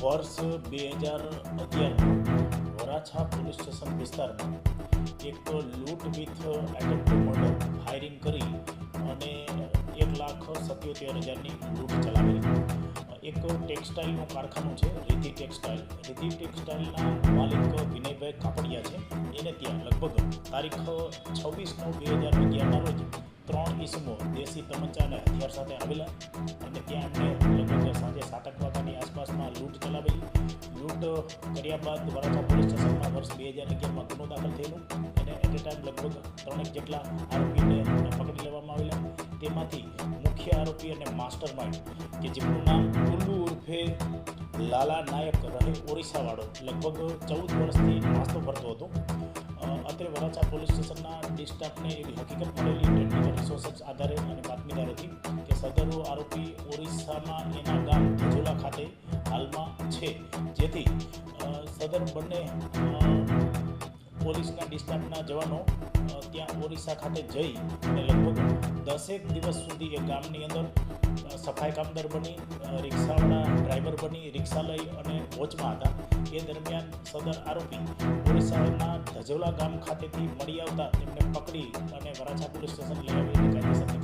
વર્ષ બે હજાર અગિયારમાં વરાછા પોલીસ સ્ટેશન વિસ્તારમાં એક લૂંટ વિથ એટેમ્પ્ટ મર્ડર ફાયરિંગ કરી અને એક લાખ સત્યોતેર હજારની લૂંટ ચલાવી એક ટેક્સટાઇલનું કારખાનું છે રીતિ ટેક્સટાઇલ. રીતિ ટેક્સટાઇલના માલિક વિનયભાઈ કાપડિયા છે. એને ત્યાં લગભગ તારીખ છવ્વીસ નવ બે હજાર અગિયારના રોજ ત્રણ ઈસમો દેશી તમંચા અને હથિયાર સાથે આવેલા અને ત્યાં એમને કર્યા બાદ વરાછા પોલીસ સ્ટેશનમાં વર્ષ બે હજાર અગિયારમાં ગુનો દાખલ થયેલો અને એટ એ ટાઈમ લગભગ ત્રણેક જેટલા આરોપીને પકડી લેવામાં આવેલા. તેમાંથી મુખ્ય આરોપી અને માસ્ટર માઇન્ડ કે જેમનું નામ ટુલ્લુ ઉર્ફે લાલા નાયક રહે ઓરિસ્સાવાળો, લગભગ ચૌદ વર્ષથી નાસ્તો ભરતો હતો. અત્રે વરાછા પોલીસ સ્ટેશનના ડિસ્ટાફને એવી હકીકત મળેલી ટેકનિકલ રિસોર્સિસ આધારે અને બાતમીદાર હતી કે સદરો આરોપી ઓરિસ્સામાં એના ગામ ધજોલા ખાતે હાલમાં છે. જેથી સદન બંને પોલીસના ડિસ્ટાફના જવાનો ત્યાં ઓરિસ્સા ખાતે જઈ અને લગભગ દસેક દિવસ સુધી એ ગામની અંદર સફાઈ કામદાર બની રિક્ષાના ડ્રાઈવર બની, રિક્ષા લઈ અને વોચમાં હતા. એ દરમિયાન સદર આરોપી ઓરિસ્સાના ધજોલા ગામ ખાતેથી મળી આવતા તેમને પકડી અને વરાછા પોલીસ સ્ટેશન લઈ આવી. છે